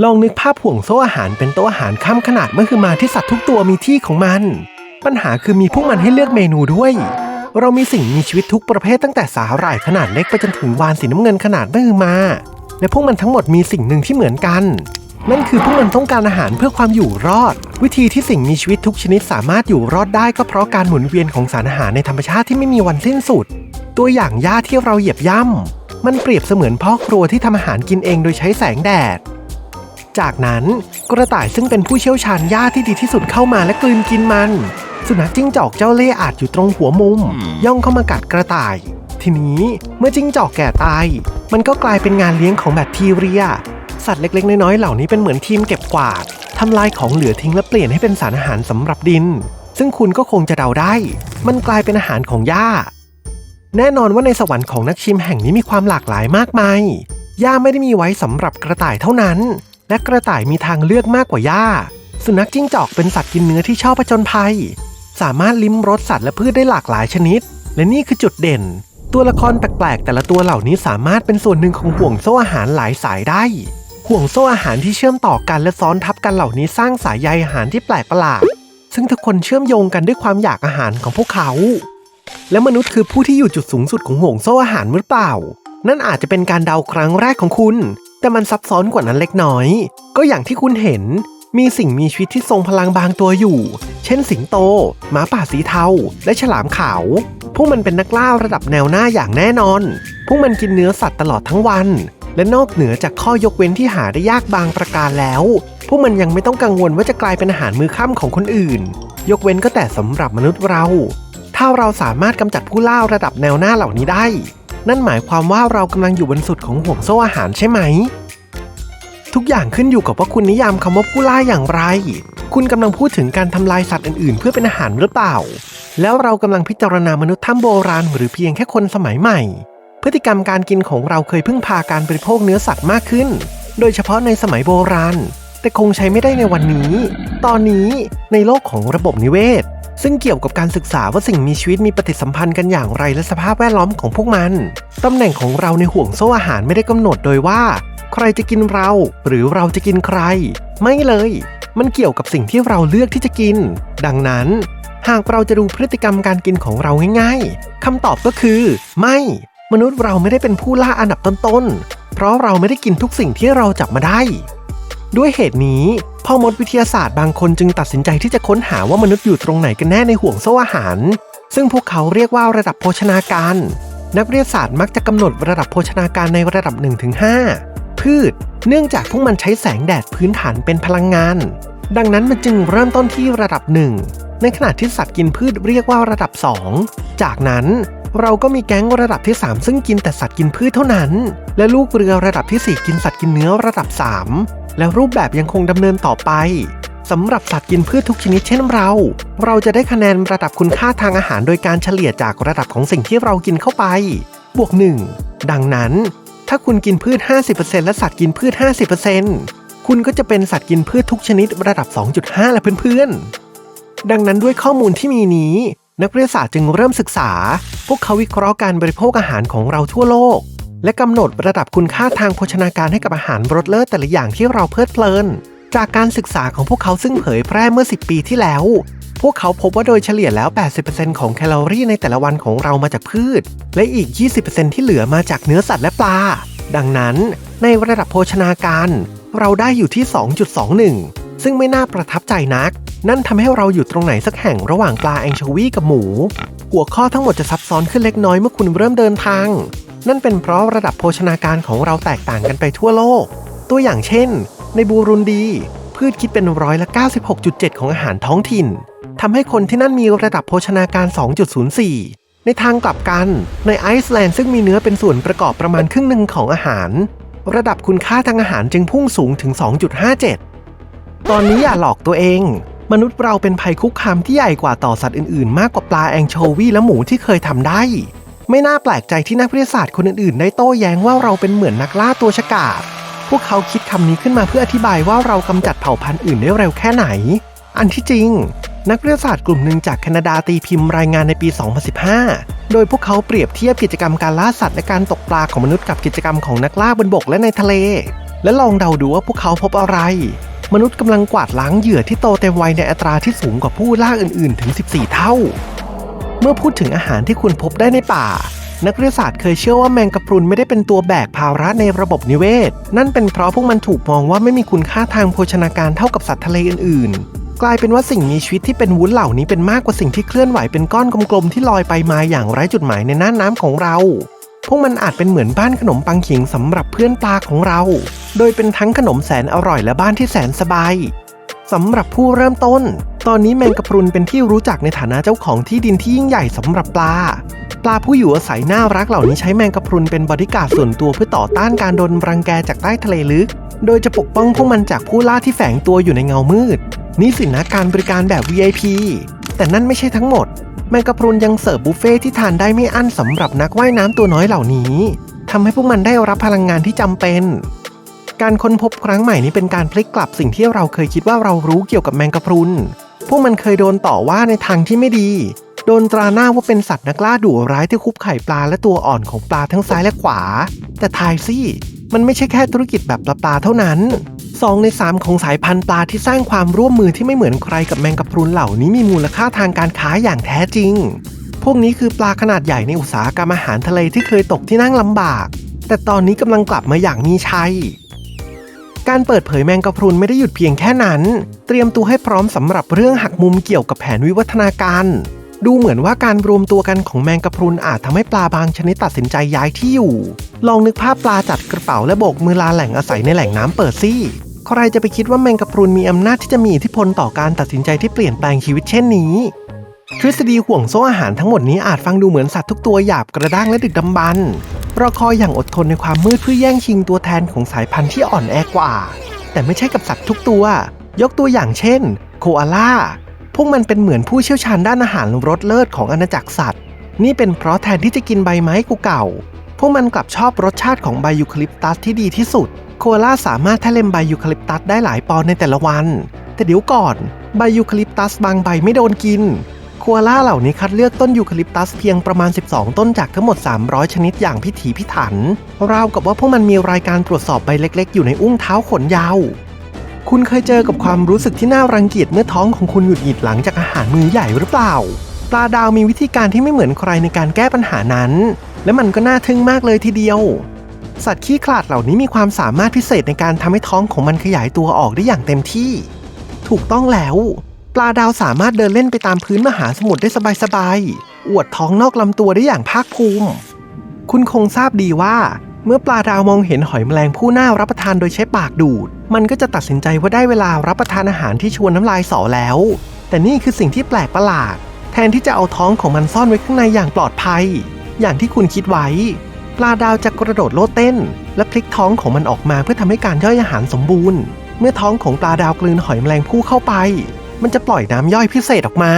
ลองนึกภาพห่วงโซ่อาหารเป็นโต๊ะอาหารข้ามขนาดเมื่อคือมาที่สัตว์ทุกตัวมีที่ของมัน ปัญหาคือมีพวกมันให้เลือกเมนูด้วย เรามีสิ่งมีชีวิตทุกประเภทตั้งแต่สาหร่ายขนาดเล็กไปจนถึงวานสีน้ำเงินขนาดเมื่อคือมา และพวกมันทั้งหมดมีสิ่งหนึ่งที่เหมือนกัน นั่นคือพวกมันต้องการอาหารเพื่อความอยู่รอด วิธีที่สิ่งมีชีวิตทุกชนิดสามารถอยู่รอดได้ก็เพราะการหมุนเวียนของสารอาหารในธรรมชาติที่ไม่มีวันสิ้นสุด ตัวอย่างหญ้าที่เราเหยียบย่ำมันเปรียบเสมือนพ่อครัวที่ทำอาหารกินเองโดยใช้แสงแดด จากนั้นกระต่ายซึ่งเป็นผู้เชี่ยวชาญหญ้าที่ดีที่สุดเข้ามาและกลืนกินมัน สุนัขจิ้งจอกเจ้าเล่ห์อาจอยู่ตรงหัวมุม ย่องเข้ามากัดกระต่าย ทีนี้เมื่อจิ้งจอกแก่ตาย มันก็กลายเป็นงานเลี้ยงของแบคทีเรีย สัตว์เล็กๆ น้อยๆเหล่านี้เป็นเหมือนทีมเก็บกวาดทำลายของเหลือทิ้งและเปลี่ยนให้เป็นสารอาหารสำหรับดิน ซึ่งคุณก็คงจะเดาได้ มันกลายเป็นอาหารของหญ้า แน่นอนว่าในสวรรค์ของนักชิมแห่งนี้มีความหลากหลายมากมายหญ้าไม่ได้มีไว้สำหรับกระต่ายเท่านั้น และกระต่ายมีทางเลือกมากกว่าหญ้า สุนัขจิ้งจอกเป็นสัตว์กินเนื้อที่ชอบผจญภัย สามารถลิ้มรสสัตว์และพืชได้หลากหลายชนิด และนี่คือจุดเด่น ตัวละครแปลกๆ แต่ละตัวเหล่านี้สามารถเป็นส่วนหนึ่งของห่วงโซ่อาหารหลายสายได้ ห่วงโซ่อาหารที่เชื่อมต่อกันและซ้อนทับกันเหล่านี้สร้างสายใยอาหารที่แปลกประหลาดซึ่งทุกคนเชื่อมโยงกันด้วยความอยากอาหารของพวกเขา และมนุษย์คือผู้ที่อยู่จุดสูงสุดของห่วงโซ่อาหารหรือเปล่า นั่นอาจจะเป็นการเดาครั้งแรกของคุณ แต่มันซับซ้อนกว่านั้นเล็กน้อย ก็อย่างที่คุณเห็น มีสิ่งมีชีวิตที่ทรงพลังบางตัวอยู่ เช่นสิงโต หมาป่าสีเทา และฉลามขาว พวกมันเป็นนักล่าระดับแนวหน้าอย่างแน่นอน พวกมันกินเนื้อสัตว์ตลอดทั้งวัน และนอกเหนือจากข้อยกเว้นที่หาได้ยากบางประการแล้ว พวกมันยังไม่ต้องกังวลว่าจะกลายเป็นอาหารมือค่ำของคนอื่น ยกเว้นก็แต่สำหรับมนุษย์เรา ถ้าเราสามารถกำจัดผู้ล่าระดับแนวหน้าเหล่านี้ได้ นั่นหมายความว่าเรากำลังอยู่บนสุดของห่วงโซ่อาหารใช่ไหม ทุกอย่างขึ้นอยู่กับว่าคุณนิยามคำว่าผู้ล่าอย่างไร คุณกำลังพูดถึงการทำลายสัตว์อื่นๆ เพื่อเป็นอาหารหรือเปล่า แล้วเรากำลังพิจารณามนุษย์ถ้ำโบราณหรือเพียงแค่คนสมัยใหม่ พฤติกรรมการกินของเราเคยพึ่งพาการบริโภคเนื้อสัตว์มากขึ้น โดยเฉพาะในสมัยโบราณ แต่คงใช้ไม่ได้ในวันนี้ ตอนนี้ในโลกของระบบนิเวศ ซึ่งเกี่ยวกับการศึกษาว่าสิ่งมีชีวิตมีปฏิสัมพันธ์กันอย่างไรและสภาพแวดล้อมของพวกมัน ตำแหน่งของเราในห่วงโซ่อาหารไม่ได้กำหนดโดยว่า ใครจะกินเรา หรือเราจะกินใคร ไม่เลย มันเกี่ยวกับสิ่งที่เราเลือกที่จะกิน ดังนั้น หากเราจะดูพฤติกรรมการกินของเราง่าย ๆคำตอบก็คือ ไม่ มนุษย์เราไม่ได้เป็นผู้ล่าอันดับต้นๆเพราะเราไม่ได้กินทุกสิ่งที่เราจับมาได้ ด้วยเหตุนี้พ่อมดวิทยาศาสตร์บางคนจึงตัดสินใจที่จะค้นหาว่ามนุษย์อยู่ตรงไหนกันแน่ในห่วงโซ่อาหาร ซึ่งพวกเขาเรียกว่าระดับโภชนาการ นักวิทยาศาสตร์มักจะกำหนดระดับโภชนาการในระดับ 1-5 พืช เนื่องจากพวกมันใช้แสงแดดพื้นฐานเป็นพลังงาน ดังนั้นมันจึงเริ่มต้นที่ระดับ 1 ในขณะที่สัตว์กินพืชเรียกว่าระดับ 2 จากนั้น เราก็มีแก๊งระดับที่ 3 ซึ่งกินแต่สัตว์กินพืชเท่านั้น และลูกเรือระดับที่ 4 กินสัตว์กินเนื้อระดับ 3 และรูปแบบยังคงดำเนินต่อไปสำหรับสัตว์กินพืชทุกชนิดเช่นเรา เราจะได้คะแนนระดับคุณค่าทางอาหารโดยการเฉลี่ยจากระดับของสิ่งที่เรากินเข้าไป บวก 1 ดังนั้น ถ้าคุณกินพืช 50%และสัตว์กินพืช 50%คุณก็จะเป็นสัตว์กินพืชทุกชนิดระดับ 2.5 และเพื่อนๆดังนั้นด้วยข้อมูลที่มีนี้ นักวิทยาศาสตร์จึงเริ่มศึกษา พวกเขาวิเคราะห์การบริโภคอาหารของเราทั่วโลก และกำหนดระดับคุณค่าทางโภชนาการให้กับอาหารรสเลิศแต่ละอย่างที่เราเพลิดเพลิน จากการศึกษาของพวกเขาซึ่งเผยแพร่เมื่อ 10 ปีที่แล้ว พวกเขาพบว่าโดยเฉลี่ยแล้ว 80%ของแคลอรี่ในแต่ละวันของเรามาจากพืช และอีก 20%ที่เหลือมาจากเนื้อสัตว์และปลา ดังนั้น ในระดับโภชนาการ เราได้อยู่ที่ 2.21 ซึ่งไม่น่าประทับใจนัก นั่นทำให้เราอยู่ตรงไหนสักแห่งระหว่างปลาแองโชวีกับหมู หัวข้อทั้งหมดจะซับซ้อนขึ้นเล็กน้อยเมื่อคุณเริ่มเดินทาง นั่นเป็นเพราะระดับโภชนาการของเราแตกต่างกันไปทั่วโลก ตัวอย่างเช่น ในบูรุนดี พืชคิดเป็นร้อยละ 96.7 ของอาหารท้องถิ่นทำให้คนที่นั่นมีระดับโภชนาการ 2.04 ในทางกลับกัน ในไอซ์แลนด์ซึ่งมีเนื้อเป็นส่วนประกอบประมาณครึ่งหนึ่งของอาหาร ระดับคุณค่าทางอาหารจึงพุ่งสูงถึง 2.57 ตอนนี้อย่าหลอกตัวเอง มนุษย์เราเป็นภัยคุกคามที่ใหญ่กว่าต่อสัตว์อื่นๆ มากกว่าปลาแองโชวีและหมูที่เคยทำได้ ไม่น่าแปลกใจที่นักวิทยาศาสตร์คนอื่นๆ ได้โต้แย้งว่าเราเป็นเหมือนนักล่าตัวฉกาจพวกเขาคิดคำนี้ขึ้นมาเพื่ออธิบายว่าเรากำจัดเผ่าพันธุ์อื่นได้เร็วแค่ไหน อันที่จริง นักวิทยาศาสตร์กลุ่มหนึ่งจากแคนาดาตีพิมพ์รายงานในปี 2015 โดยพวกเขาเปรียบเทียบกิจกรรมการล่าสัตว์และการตกปลาของมนุษย์กับกิจกรรมของนักล่าบนบกและในทะเล และลองเดาดูว่าพวกเขาพบอะไร มนุษย์กำลังกวาดล้างเหยื่อที่โตเต็มวัยในอัตราที่สูงกว่าผู้ล่าอื่น ๆ ถึง 14 เท่า เมื่อพูดถึงอาหารที่คุณพบได้ในป่า นักวิทยาศาสตร์เคยเชื่อว่าแมงกะพรุนไม่ได้เป็นตัวแบกภาระในระบบนิเวศ นั่นเป็นเพราะพวกมันถูกมองว่าไม่มีคุณค่าทางโภชนาการเท่ากับสัตว์ทะเลอื่น ๆ กลายเป็นว่าสิ่งมีชีวิตที่เป็นวุ้นเหล่านี้เป็นมากกว่าสิ่งที่เคลื่อนไหวเป็นก้อนกลมๆที่ลอยไปมาอย่างไร้จุดหมายในน่านน้ำของเรา วกมันอาจเป็นเหมือนบ้านขนมปังขิงสำหรับเพื่อนปลาของเรา โดยเป็นทั้งขนมแสนอร่อยและบ้านที่แสนสบายสำหรับผู้เริ่มต้น ตอนนี้แมงกะพรุนเป็นที่รู้จักในฐานะเจ้าของที่ดินที่ยิ่งใหญ่สำหรับปลา ปลาผู้อยู่อาศัยน่ารักเหล่านี้ใช้แมงกะพรุนเป็นบริการดส่วนตัวเพื่อต่อต้านการโดนรังแกจากใต้ทะเลลึก โดยจะปกป้องพวกมันจากผู้ล่าที่แฝงตัวอยู่ในเงามืด นี่สินะการบริการแบบ VIP แต่นั่นไม่ใช่ทั้งหมด แมงกะพรุนยังเสิร์ฟบุฟเฟ่ที่ทานได้ไม่อั้นสำหรับนักว่ายน้ำตัวน้อยเหล่านี้ทำให้พวกมันได้รับพลังงานที่จำเป็น การค้นพบครั้งใหม่นี้เป็นการพลิกกลับสิ่งที่เราเคยคิดว่าเรารู้เกี่ยวกับแมงกะพรุน พวกมันเคยโดนต่อว่าในทางที่ไม่ดี โดนตราหน้าว่าเป็นสัตว์นักล่าดุร้ายที่คุบไข่ปลาและตัวอ่อนของปลาทั้งซ้ายและขวา แต่ทายสิมันไม่ใช่แค่ธุรกิจแบบปลาปลาเท่านั้น สองในสามของสายพันธุ์ปลาที่สร้างความร่วมมือที่ไม่เหมือนใครกับแมงกะพรุนเหล่านี้มีมูลค่าทางการค้าอย่างแท้จริง พวกนี้คือปลาขนาดใหญ่ในอุตสาหกรรมอาหารทะเลที่เคยตกที่นั่งลำบาก แต่ตอนนี้กำลังกลับมาอย่างมีชัย การเปิดเผยแมงกะพรุนไม่ได้หยุดเพียงแค่นั้น เตรียมตัวให้พร้อมสำหรับเรื่องหักมุมเกี่ยวกับแผนวิวัฒนาการ ดูเหมือนว่าการรวมตัวกันของแมงกะพรุนอาจทำให้ปลาบางชนิดตัดสินใจย้ายที่อยู่ลองนึกภาพปลาจัดกระเป๋าและโบกมือลาแหล่งอาศัยในแหล่งน้ำเปิดซี่ ใครจะไปคิดว่าแมงกะพรุนมีอำนาจที่จะมีอิทธิพลต่อการตัดสินใจที่เปลี่ยนแปลงชีวิตเช่นนี้ ทฤษฎีห่วงโซ่อาหารทั้งหมดนี้อาจฟังดูเหมือนสัตว์ทุกตัวหยาบกระด้างและดึกดำบรรพ์รอคอยอย่างอดทนในความมืดเพื่อแย่งชิงตัวแทนของสายพันธุ์ที่อ่อนแอกว่า แต่ไม่ใช่กับสัตว์ทุกตัว ยกตัวอย่างเช่น โคอาล่า พวกมันเป็นเหมือนผู้เชี่ยวชาญด้านอาหารรสเลิศของอาณาจักรสัตว์ นี่เป็นเพราะแทนที่จะกินใบไม้เก่าพวกมันกลับชอบรสชาติของใบยูคาลิปตัสที่ดีที่สุด โคอาล่าสามารถแทะเลมใบยูคาลิปตัสได้หลายปอนในแต่ละวัน แต่เดี๋ยวก่อนใบยูคาลิปตัสบางใบไม่โดนกินโคอาล่าเหล่านี้คัดเลือกต้นยูคาลิปตัสเพียงประมาณ 12 ต้นจากทั้งหมด 300 ชนิดอย่างพิถีพิถัน ราวกับว่าพวกมันมีรายการตรวจสอบใบเล็ก ๆ อยู่ในอุ้งเท้าขนยาว คุณเคยเจอกับความรู้สึกที่น่ารังเกียจเมื่อท้องของคุณหงุดหงิดหลังจากอาหารมื้อใหญ่หรือเปล่า ปลาดาวมีวิธีการที่ไม่เหมือนใครในการแก้ปัญหานั้น และมันก็น่าทึ่งมากเลยทีเดียว สัตว์ขี้ขลาดเหล่านี้มีความสามารถพิเศษในการทำให้ท้องของมันขยายตัวออกได้อย่างเต็มที่ ถูกต้องแล้ว ปลาดาวสามารถเดินเล่นไปตามพื้นมหาสมุทรได้สบายๆ อวดท้องนอกลำตัวได้อย่างภาคภูมิ คุณคงทราบดีว่า เมื่อปลาดาวมองเห็นหอยแมลงผู้น่ารับประทานโดยใช้ปากดูด มันก็จะตัดสินใจว่าได้เวลารับประทานอาหารที่ชวนน้ำลายสอแล้ว แต่นี่คือสิ่งที่แปลกประหลาด แทนที่จะเอาท้องของมันซ่อนไว้ข้างในอย่างปลอดภัย อย่างที่คุณคิดไว้ ลาดาวจะกระโดดโลดเต้น และพลิกท้องของมันออกมาเพื่อทำให้การย่อยอาหารสมบูรณ์ เมื่อท้องของปลาดาวกลืนหอยแมลงผู้เข้าไป มันจะปล่อยน้ำย่อยพิเศษออกมา